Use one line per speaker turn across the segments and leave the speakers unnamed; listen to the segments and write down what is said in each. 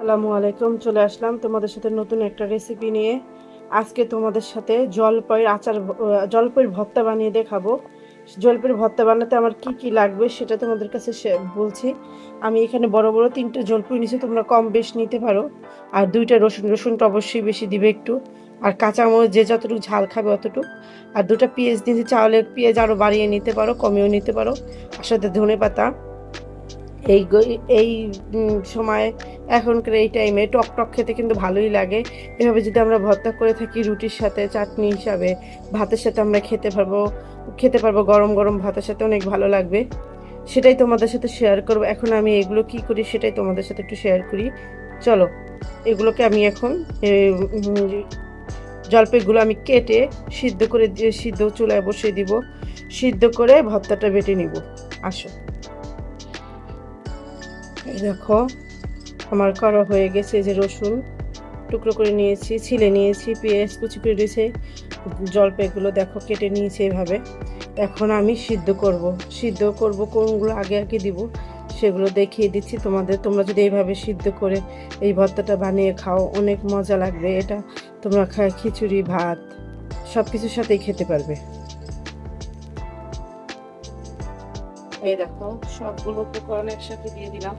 আসসালামু আলাইকুম, চলে আসলাম তোমাদের সাথে নতুন একটা রেসিপি নিয়ে। আজকে তোমাদের সাথে জলপাইয়ের আচার জলপাইয়ের ভর্তা বানিয়ে দেখাবো। জলপাইয়ের ভর্তা বানাতে আমার কি কি লাগবে সেটা তোমাদের কাছে বলছি। আমি এখানে বড় বড় তিনটে জলপাই নিয়েছি, তোমরা কম বেশ নিতে পারো। আর দুইটা রসুন, রসুনটা অবশ্যই বেশি দিবে একটু। আর কাঁচামরিচ যে যতটুকু ঝাল খাবে অতটুকু। আর দুটো পেঁয়াজ দিয়েছি চাউলের পেঁয়াজ আরও বাড়িয়ে নিতে পারো কমেও নিতে পারো। আর সাথে ধনে পাতা। এই এই সময়, এখনকার এই টাইমে টক টক খেতে কিন্তু ভালোই লাগে। এভাবে যদি আমরা ভর্তা করে থাকি রুটির সাথে, চাটনি হিসাবে, ভাতের সাথে আমরা খেতে পারব খেতে পারব গরম গরম ভাতের সাথে অনেক ভালো লাগবে। সেটাই তোমাদের সাথে শেয়ার করব। এখন আমি এগুলো কি করি সেটাই তোমাদের সাথে একটু শেয়ার করি। চলো, এগুলোকে আমি এখন জলপাইগুলো আমি কেটে সিদ্ধ করে দিয়ে, সিদ্ধ চুলায় বসিয়ে দিব। সিদ্ধ করে ভর্তাটা বেটে নিব। আসো। দেখো, আমার করা হয়ে গেছে যে রসুন টুকরো করে নিয়েছি, ছিলে নিয়েছি, পেঁয়াজ কুচি করে দিয়েছে জলপাইগুলো দেখো কেটে নিয়েছি এভাবে। এখন আমি সিদ্ধ করব। সিদ্ধ করব কোনগুলো আগে আগে দিব, সেগুলো দেখিয়ে দিচ্ছি তোমাদের। তোমরা যদি এইভাবে সিদ্ধ করে এই ভর্তাটা বানিয়ে খাও, অনেক মজা লাগবে। এটা তোমরা খায় খিচুড়ি, ভাত সব কিছুর সাথেই খেতে পারবে। এই দেখো, সবগুলো উপকরণ একসাথে দিয়ে দিলাম।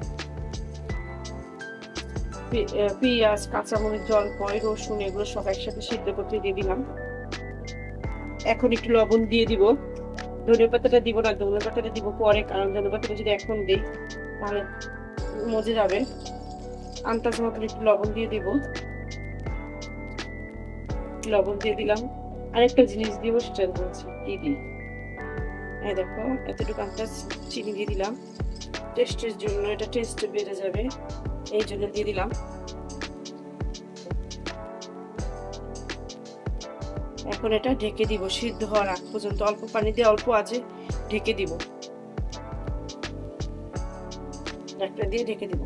পেঁয়াজ, কাঁচামরিচ জলপাই রসুন, এগুলো সব একসাথে সিদ্ধ করতে দিয়ে দিলাম। এখন একটু লবণ দিয়ে দিব। ধনে পাতাটা দিব না, ধনে পাতাটা দিব পরে, কারণ ধনে পাতাটা যদি এখন দিই, তাহলে মজে যাবে। আন্দাজ মতন একটু লবণ দিয়ে দিব। লবণ দিয়ে দিলাম। আরেকটা জিনিস দিব, সেটা বলছি কি দিই এই দেখো, এতটুকু আন্দাজ চিনি দিয়ে দিলাম। টেস্টের জন্য এটা টেস্ট বেড়ে যাবে, এই জন্য দিয়ে দিলাম। এখন এটা ঢেকে দিব, সিদ্ধ হওয়ার আগ পর্যন্ত। অল্প পানি দিয়ে অল্প আছে ঢেকে দিব। একটা দিয়ে ঢেকে দিব।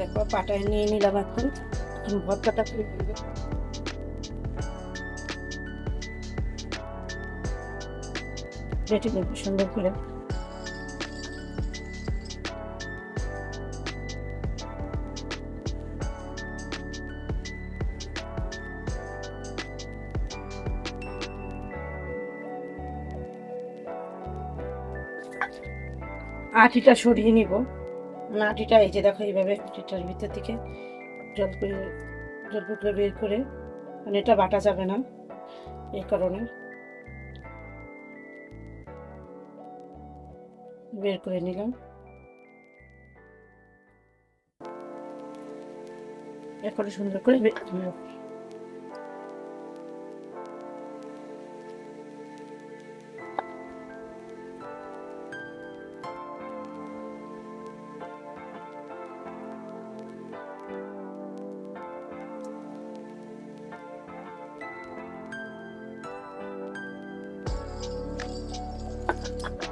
দেখো, পাটায় নিয়ে নিলাম এখন। এখন ভর্তাটা করে বেটে নেব সুন্দর করে। আটিটা সরিয়ে নিব। মানে আটিটা এই যে দেখো এইভাবে আটিটার ভিতর থেকে জল করে জলপুকুরে বের করে। মানে এটা বাটা যাবে না এই কারণে। বের করে নিলাম এখন সুন্দর করে Thank you.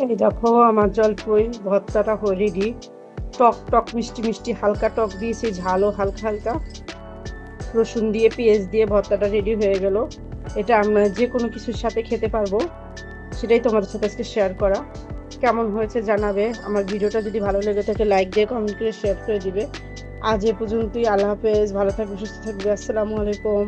এই দেখো আমার জলপই ভর্তাটা রেডি টক টক, মিষ্টি মিষ্টি, হালকা টক দিয়েছি, ঝালও হালকা হালকা। রসুন দিয়ে, পেঁয়াজ দিয়ে ভর্তাটা রেডি হয়ে গেল। এটা আমরা যে কোনো কিছুর সাথে খেতে পারব, সেটাই তোমাদের সাথে আজকে শেয়ার করা। কেমন হয়েছে জানাবে? আমার ভিডিওটা যদি ভালো লেগে থাকে লাইক দিয়ে কমেন্ট করে শেয়ার করে দিবে। আজ এ পর্যন্তই, আল্লাহ হাফেজ, ভালো থাকবে, সুস্থ থাকবে, আসসালামু আলাইকুম।